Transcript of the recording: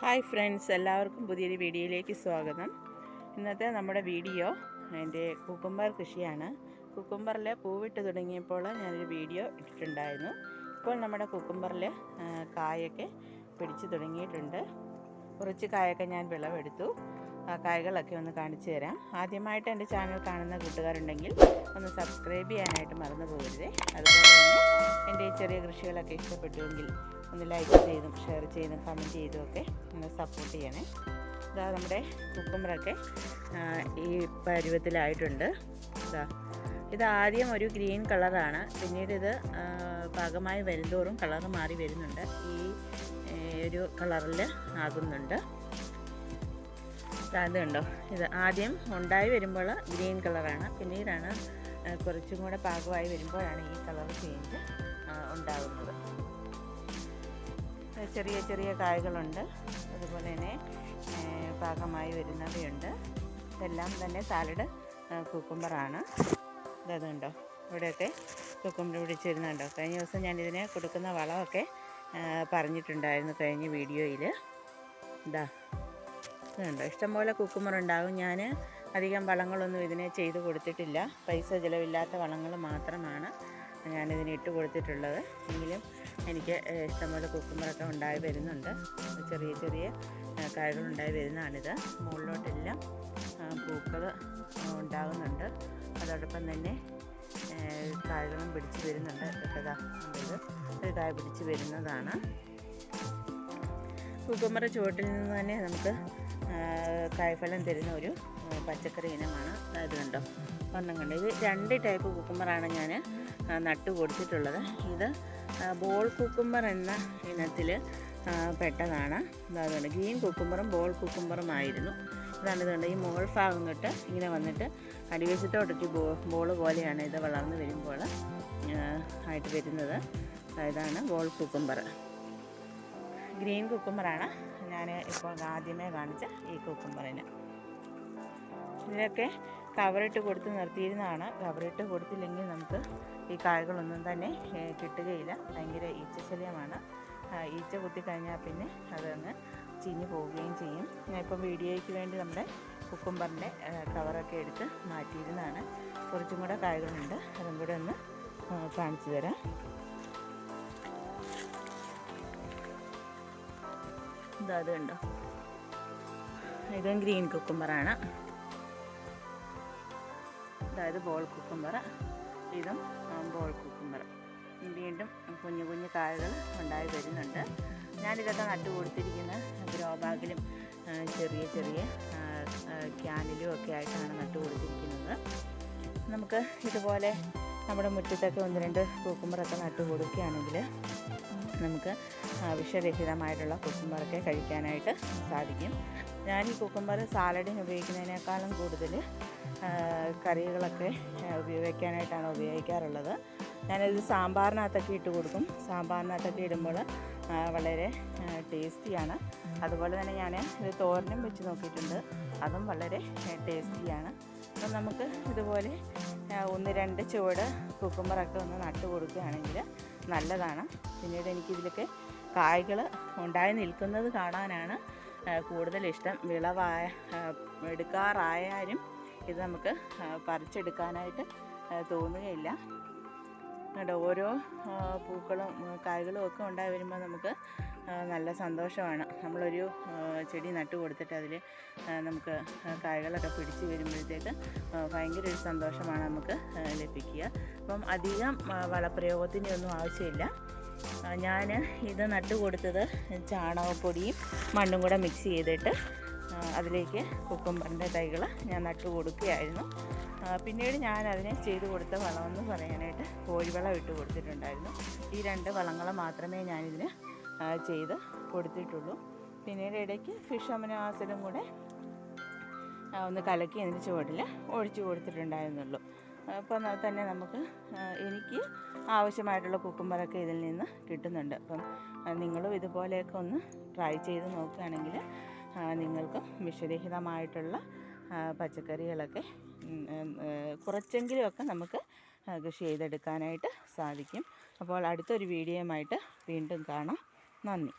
Hi friends എല്ലാവർക്കും പുതിയൊരു വീഡിയോയിലേക്ക് സ്വാഗതം. ഇന്നത്തെ നമ്മുടെ വീഡിയോ എന്റെ കുക്കുംബർ കൃഷിയാണ്. കുക്കുംബറിൽ പൂവിട്ട് തുടങ്ങിയപ്പോൾ ഞാനൊരു വീഡിയോ ഇട്ടിട്ടുണ്ടായിരുന്നു. ഇപ്പോൾ നമ്മുടെ കുക്കുംബറിൽ കായൊക്കെ പിടിച്ചു തുടങ്ങിയിട്ടുണ്ട്. കുറച്ച് കായൊക്കെ ഞാൻ വിളവെടുത്തു. ആ കായകളൊക്കെ ഒന്ന് കാണിച്ചു തരാം. ആദ്യമായിട്ട് എന്റെ ചാനൽ കാണുന്ന കൂട്ടുകാരുണ്ടെങ്കിൽ ഒന്ന് സബ്സ്ക്രൈബ് ചെയ്യാനായിട്ട് മറന്നു പോകരുതേ. അതുപോലെ തന്നെ എന്റെ ചെറിയ കൃഷികളൊക്കെ ഇഷ്ടപ്പെട്ടുവെങ്കിൽ ഒന്ന് ലൈക്ക് ചെയ്തും ഷെയർ ചെയ്തും കമന്റ് ചെയ്തും ഒക്കെ ഒന്ന് സപ്പോർട്ട് ചെയ്യണേ. ഇതാ നമ്മുടെ കുക്കുമ്പറൊക്കെ ഈ പരുവത്തിലായിട്ടുണ്ട്. ഇതാ ഇത് ആദ്യം ഒരു ഗ്രീൻ കളറാണ്. പിന്നീട് ഇത് പാകമായി വരുന്തോറും കളർ മാറി വരുന്നുണ്ട്. ഈ ഒരു കളറിൽ ആകുന്നുണ്ട്. ഇത് കണ്ടോ? ഇത് ആദ്യം ഉണ്ടായി വരുമ്പോൾ ഗ്രീൻ കളറാണ്. പിന്നീടാണ് കുറച്ചും കൂടെ പാകമായി വരുമ്പോഴാണ് ഈ കളർ ചേഞ്ച് ഉണ്ടാകുന്നത്. ചെറിയ ചെറിയ കായകളുണ്ട്. അതുപോലെ തന്നെ പാകമായി വരുന്നവയുണ്ട്. ഇതെല്ലാം തന്നെ സാലഡ് കുക്കുംബറാണ് ഇതുണ്ടോ ഇവിടെയൊക്കെ കുക്കുംബർ പിടിച്ചിരുന്നുണ്ടോ? കഴിഞ്ഞ ദിവസം ഞാനിതിനെ കൊടുക്കുന്ന വളമൊക്കെ പറഞ്ഞിട്ടുണ്ടായിരുന്നു കഴിഞ്ഞ വീഡിയോയിൽ ഇതാ ഇതുണ്ടോ? ഇഷ്ടംപോലെ കുക്കുമർ ഉണ്ടാകും. ഞാൻ അധികം വളങ്ങളൊന്നും ഇതിനെ ചെയ്തു കൊടുത്തിട്ടില്ല. പൈസ ചിലവില്ലാത്ത വളങ്ങൾ മാത്രമാണ് ഞാനിതിന് ഇട്ട് കൊടുത്തിട്ടുള്ളത്. എങ്കിലും എനിക്ക് ഇഷ്ടംപോലെ കുക്കുമ്പറൊക്കെ ഉണ്ടായി വരുന്നുണ്ട്. ചെറിയ ചെറിയ കായകളുണ്ടായി വരുന്നതാണിത്. മുകളിലോട്ടെല്ലാം പൂക്കൾ ഉണ്ടാകുന്നുണ്ട്. അതോടൊപ്പം തന്നെ കായകളും പിടിച്ച് വരുന്നുണ്ട്. ഇതൊക്കെ ഒരു കായ പിടിച്ച് വരുന്നതാണ്. കുക്കുമ്പറ ചുവട്ടിൽ നിന്ന് തന്നെ നമുക്ക് കായ്ഫലം തരുന്ന ഒരു പച്ചക്കറി ഇനമാണ്. ഇത് കണ്ടോ? ഒന്നും കണ്ടോ? ഇത് രണ്ട് ടൈപ്പ് കുക്കുമ്പറാണ് ഞാൻ നട്ടു കൊടുത്തിട്ടുള്ളത് ഇത് ബോൾ കുക്കുമ്പർ എന്ന ഇനത്തിൽ പെട്ടതാണ്. അതുകൊണ്ട് ഗ്രീൻ കുക്കുമ്പറും ബോൾ കുക്കുമ്പറും ആയിരുന്നു. ഇതാണ് ഇതുകൊണ്ട് ഈ മുകൾ ഭാഗം തൊട്ട് ഇങ്ങനെ വന്നിട്ട് അടിവശത്തോട്ടൊക്കെ ബോ ബോൾ പോലെയാണ് ഇത് വളർന്നു വരുമ്പോൾ ആയിട്ട് വരുന്നത്. ഇതാണ് ബോൾ കുക്കുമ്പർ ഗ്രീൻ കുക്കുമ്പറാണ് ഞാൻ ഇപ്പോൾ ആദ്യമേ കാണിച്ച ഈ കുക്കുമ്പറിന് ഇതിനൊക്കെ കവറിട്ട് കൊടുത്ത് നിർത്തിയിരുന്നതാണ്. കവറിട്ട് കൊടുത്തില്ലെങ്കിൽ നമുക്ക് ഈ കായകളൊന്നും തന്നെ കിട്ടുകയില്ല. ഭയങ്കര ഈച്ചശല്യമാണ്. ഈച്ച കുത്തിക്കഴിഞ്ഞാൽ പിന്നെ അതങ്ങ് ചീഞ്ഞു പോവുകയും ചെയ്യും. ഞാൻ ഇപ്പോൾ വീഡിയോയ്ക്ക് വേണ്ടി നമ്മുടെ കുക്കുംബറിന്റെ കവറൊക്കെ എടുത്ത് മാറ്റിയിരുന്നതാണ്. കുറച്ചും കൂടെ കായകളുണ്ട്. അതും കൂടെ ഒന്ന് കാണിച്ചു തരാം. ഇതാ അത് കണ്ടോ? ഇതും ഗ്രീൻ കുക്കുംബറാണ്. അതായത് ബോൾ കുക്കുംബർ ഇതും ബോൾ കുക്കുംബർ വീണ്ടും കുഞ്ഞു കുഞ്ഞു കായകൾ ഉണ്ടായി വരുന്നുണ്ട്. ഞാനിതൊക്കെ നട്ടു കൊടുത്തിരിക്കുന്ന ഗ്രോ ബാഗിലും ചെറിയ ചെറിയ ക്യാനിലും ഒക്കെ ആയിട്ടാണ് നട്ടു കൊടുത്തിരിക്കുന്നത്. നമുക്ക് ഇതുപോലെ നമ്മുടെ മുറ്റത്തൊക്കെ ഒന്ന് രണ്ട് കുക്കുംബറൊക്കെ നട്ടു കൊടുക്കുകയാണെങ്കിൽ നമുക്ക് വിഷരഹിതമായിട്ടുള്ള കുക്കുംബറൊക്കെ കഴിക്കാനായിട്ട് സാധിക്കും. ഞാൻ ഈ കുക്കുംബർ സാലഡിന് ഉപയോഗിക്കുന്നതിനേക്കാളും കൂടുതൽ കറികളൊക്കെ ഉപയോഗിക്കാനായിട്ടാണ് ഉപയോഗിക്കാറുള്ളത്. ഞാനിത് സാമ്പാറിനകത്തൊക്കെ ഇട്ട് കൊടുക്കും. സാമ്പാറിനകത്തൊക്കെ ഇടുമ്പോൾ വളരെ ടേസ്റ്റിയാണ്. അതുപോലെ തന്നെ ഞാൻ ഇത് തോരനും വെച്ച് നോക്കിയിട്ടുണ്ട്. അതും വളരെ ടേസ്റ്റിയാണ്. അപ്പം നമുക്ക് ഇതുപോലെ ഒന്ന് രണ്ട് ചുവട് കുക്കുംബറൊക്കെ ഒന്ന് നട്ട് കൊടുക്കുകയാണെങ്കിൽ നല്ലതാണ്. പിന്നീട് എനിക്കിതിലൊക്കെ കായ്കൾ ഉണ്ടായി നിൽക്കുന്നത് കാണാനാണ് കൂടുതലിഷ്ടം വിളവായ എടുക്കാറായാലും ഇത് നമുക്ക് പറിച്ചെടുക്കാനായിട്ട് തോന്നുകയില്ല. കേട്ടോ ഓരോ പൂക്കളും കായ്കളും ഒക്കെ ഉണ്ടായി വരുമ്പോൾ നമുക്ക് നല്ല സന്തോഷമാണ്. നമ്മളൊരു ചെടി നട്ടു കൊടുത്തിട്ട് അതിൽ നമുക്ക് കായകളൊക്കെ പിടിച്ച് വരുമ്പോഴത്തേക്ക് ഭയങ്കര ഒരു സന്തോഷമാണ് നമുക്ക് ലഭിക്കുക. അപ്പം അധികം വളപ്രയോഗത്തിന്റെ ഒന്നും ആവശ്യമില്ല. ഞാൻ ഇത് നട്ടു കൊടുത്തത് ചാണകപ്പൊടിയും മണ്ണും കൂടെ മിക്സ് ചെയ്തിട്ട് അതിലേക്ക് കുക്കുംബറിന്റെ തൈകൾ ഞാൻ നട്ടു കൊടുക്കുകയായിരുന്നു. പിന്നീട് ഞാൻ അതിനെ ചെയ്തു കൊടുത്ത വളമെന്ന് പറയാനായിട്ട് കോഴിവളം ഇട്ട് കൊടുത്തിട്ടുണ്ടായിരുന്നു. ഈ രണ്ട് വളങ്ങൾ മാത്രമേ ഞാനിതിന് ചെയ്ത് കൊടുത്തിട്ടുള്ളൂ. പിന്നീട് ഇടയ്ക്ക് ഫിഷ് അമിനോ ആസിഡും കൂടെ ഒന്ന് കലക്കി അതിന്റെ ചുവട്ടിൽ ഒഴിച്ചു കൊടുത്തിട്ടുണ്ടായിരുന്നുള്ളൂ. അപ്പം തന്നെ നമുക്ക് എനിക്ക് ആവശ്യമായിട്ടുള്ള കുക്കുമ്പറൊക്കെ ഇതിൽ നിന്ന് കിട്ടുന്നുണ്ട്. അപ്പം നിങ്ങളും ഇതുപോലെയൊക്കെ ഒന്ന് ട്രൈ ചെയ്ത് നോക്കുകയാണെങ്കിൽ നിങ്ങൾക്കും വിഷരഹിതമായിട്ടുള്ള പച്ചക്കറികളൊക്കെ കുറച്ചെങ്കിലുമൊക്കെ നമുക്ക് കൃഷി ചെയ്തെടുക്കാനായിട്ട് സാധിക്കും. അപ്പോൾ അടുത്തൊരു വീഡിയോയുമായിട്ട് വീണ്ടും കാണാം. നന്ദി.